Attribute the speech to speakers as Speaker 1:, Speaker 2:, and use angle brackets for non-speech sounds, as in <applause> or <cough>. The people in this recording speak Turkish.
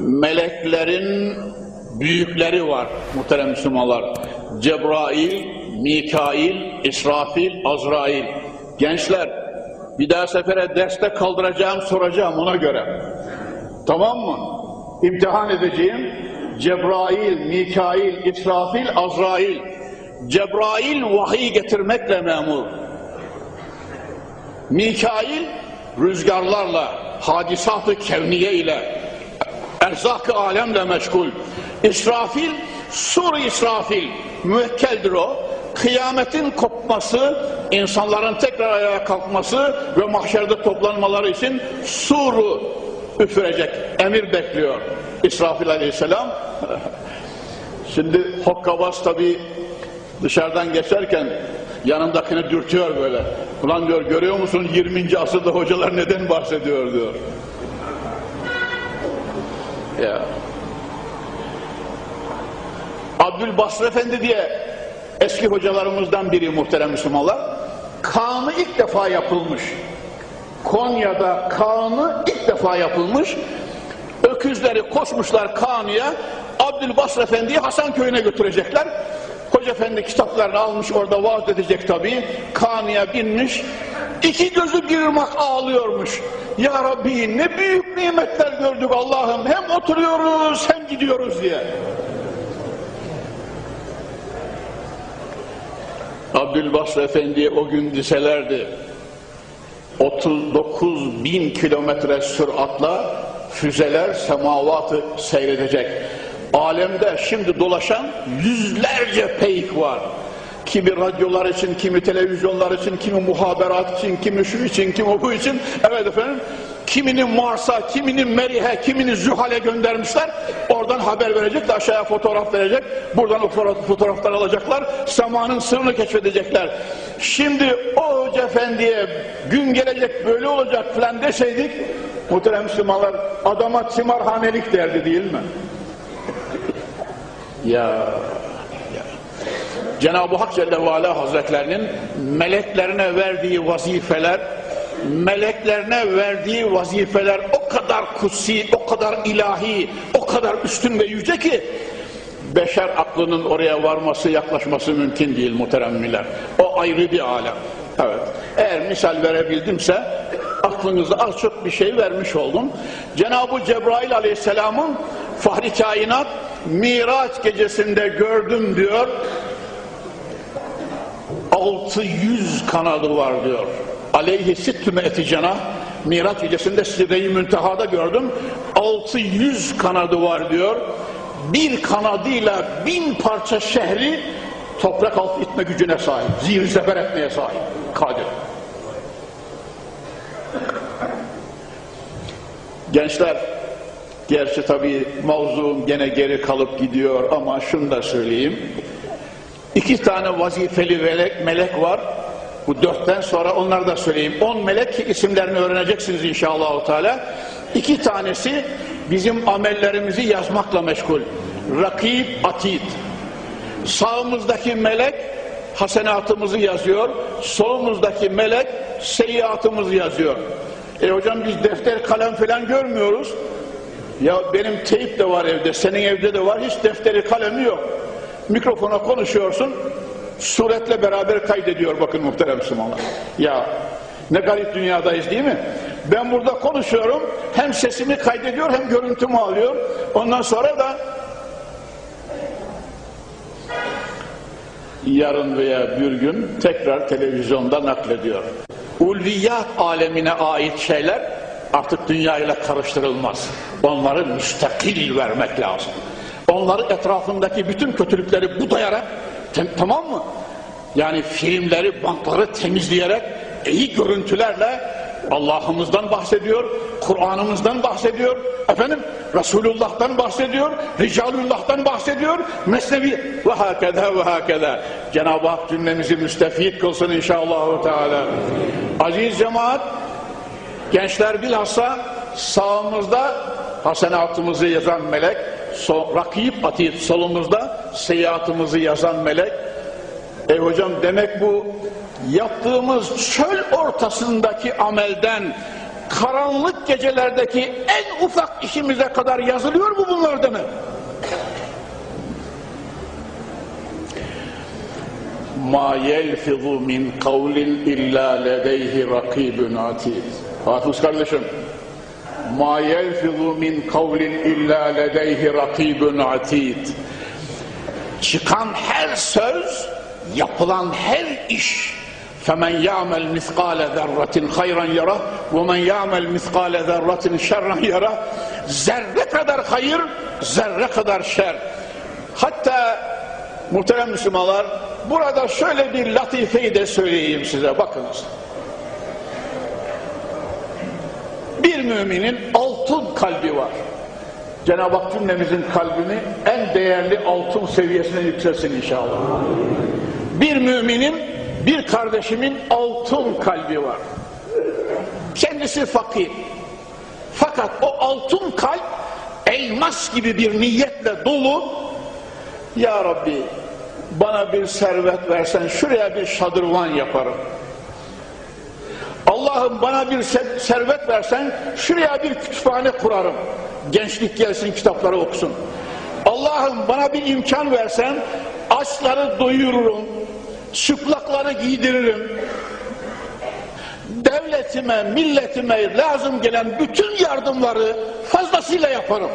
Speaker 1: meleklerin büyükleri var muhterem Müslümanlar. Cebrail, Mikail, İsrafil, Azrail. Gençler bir daha sefere derste kaldıracağım soracağım ona göre. Tamam mı? İmtihan edeceğim. Cebrail, Mikail, İsrafil, Azrail. Cebrail vahiy getirmekle memur. Mikail rüzgarlarla, hadisat-ı kevniye ile, erzak-ı alemle meşgul. İsrafil, sur İsrafil, müvekkeldir o. Kıyametin kopması, insanların tekrar ayağa kalkması ve mahşerde toplanmaları için suru üfürecek, emir bekliyor İsrafil aleyhisselam. <laughs> Şimdi Hokkabaz tabi dışarıdan geçerken yanındakini dürtüyor böyle. Ulan diyor görüyor musun 20. asırda hocalar neden bahsediyor diyor. Ya. Abdülbasır Efendi diye eski hocalarımızdan biri muhterem Müslümanlar. Kanı ilk defa yapılmış. Konya'da kanı ilk defa yapılmış. Öküzleri koşmuşlar Kanı'ya. Abdülbasır Efendi'yi Hasanköy'üne götürecekler. Hoca Efendi kitaplarını almış orada vaaz edecek tabii. Kanı'ya binmiş. İki gözü bir ırmak ağlıyormuş. Ya Rabbi ne büyük nimetler gördük Allah'ım. Hem oturuyoruz hem gidiyoruz diye. Abdülbasır Efendi'ye o gün diselerdi 39 bin kilometre süratla füzeler semavatı seyredecek. Alemde şimdi dolaşan yüzlerce peyk var. Kimi radyolar için, kimi televizyonlar için, kimi muhaberat için, kimi şu için, kimi bu için. Evet efendim, kimini Mars'a, kimini Merih'e, kimini Zühal'e göndermişler. Oradan haber verecek aşağıya fotoğraf verecek. Buradan o fotoğraf, fotoğraflar alacaklar. Samanın sırrını keşfedecekler. Şimdi o Efendi'ye gün gelecek böyle olacak falan deseydik, muhterem Müslümanlar adama timarhanelik derdi değil mi? Ya Cenab-ı Hak Celle ve Ala Hazretlerinin meleklerine verdiği vazifeler, meleklerine verdiği vazifeler o kadar kutsi, o kadar ilahi, o kadar üstün ve yüce ki beşer aklının oraya varması, yaklaşması mümkün değil muhteremmiler. O ayrı bir alem. Evet. Eğer misal verebildimse aklınıza az çok bir şey vermiş oldum. Cenab-ı Cebrail Aleyhisselam'ın Fahri Kainat Miraç gecesinde gördüm diyor. 600 kanadı var diyor. Aleyhi sittüme eti cenah. Miraç gecesinde Sidre-i Münteha'da gördüm. 600 kanadı var diyor. Bir kanadıyla bin parça şehri toprak altı itme gücüne sahip. Zihir zeber etmeye sahip. Kadir. Gençler, gerçi tabii mavzuum gene geri kalıp gidiyor ama şunu da söyleyeyim. İki tane vazifeli melek, var. Bu dörtten sonra onları da söyleyeyim. On melek isimlerini öğreneceksiniz inşallah. Teala. İki tanesi bizim amellerimizi yazmakla meşgul. Rakib, atid. Sağımızdaki melek hasenatımızı yazıyor. Solumuzdaki melek seyyiatımızı yazıyor. E hocam biz defter kalem falan görmüyoruz. Ya benim teyip de var evde, senin evde de var. Hiç defteri kalemi yok. Mikrofona konuşuyorsun, suretle beraber kaydediyor bakın muhterem Müslümanlar. Ya ne garip dünyadayız değil mi? Ben burada konuşuyorum, hem sesimi kaydediyor hem görüntümü alıyor. Ondan sonra da yarın veya bir gün tekrar televizyonda naklediyor. Ulviyat alemine ait şeyler artık dünyayla karıştırılmaz. Onları müstakil vermek lazım. Onları etrafındaki bütün kötülükleri budayarak, tamam mı? Yani filmleri, bankları temizleyerek, iyi görüntülerle Allah'ımızdan bahsediyor, Kur'an'ımızdan bahsediyor, efendim Resulullah'tan bahsediyor, Ricalullah'tan bahsediyor, Mesnevi ve hakeda ve hakeda. Cenab-ı Hak cümlemizi müstefid kılsın inşallah. Teala. Aziz cemaat, gençler bilhassa sağımızda hasenatımızı yazan melek, so, rakip atid solumuzda seyahatımızı yazan melek. E hocam demek bu yaptığımız çöl ortasındaki amelden karanlık gecelerdeki en ufak işimize kadar yazılıyor mu bunlar mı? Ma yelfizu min kavlin illa ledeyhi rakibun atid. Hafız kardeşim, ma yelfizu min kavlin illa ledeyhi rakibun atid. Çıkan her söz, yapılan her iş فَمَنْ يَعْمَلْ مِثْقَالَ ذَرَّةٍ خَيْرًا يَرَهُ وَمَنْ يَعْمَلْ مِثْقَالَ ذَرَّةٍ شَرًّا يَرَهُ Zerre kadar hayır, zerre kadar şer. Hatta muhterem Müslümanlar, burada şöyle bir latifeyi de söyleyeyim size, bakınız. Bir müminin altın kalbi var. Cenab-ı Hak cümlemizin kalbini en değerli altın seviyesine yükselsin inşallah. Bir müminin, bir kardeşimin altın kalbi var. Kendisi fakir. Fakat o altın kalp elmas gibi bir niyetle dolu. Ya Rabbi bana bir servet versen şuraya bir şadırvan yaparım. Allah'ım bana bir se- servet versen şuraya bir kütüphane kurarım. Gençlik gelsin kitapları okusun. Allah'ım bana bir imkan versen açları doyururum. Çıplakları giydiririm. Devletime, milletime lazım gelen bütün yardımları fazlasıyla yaparım.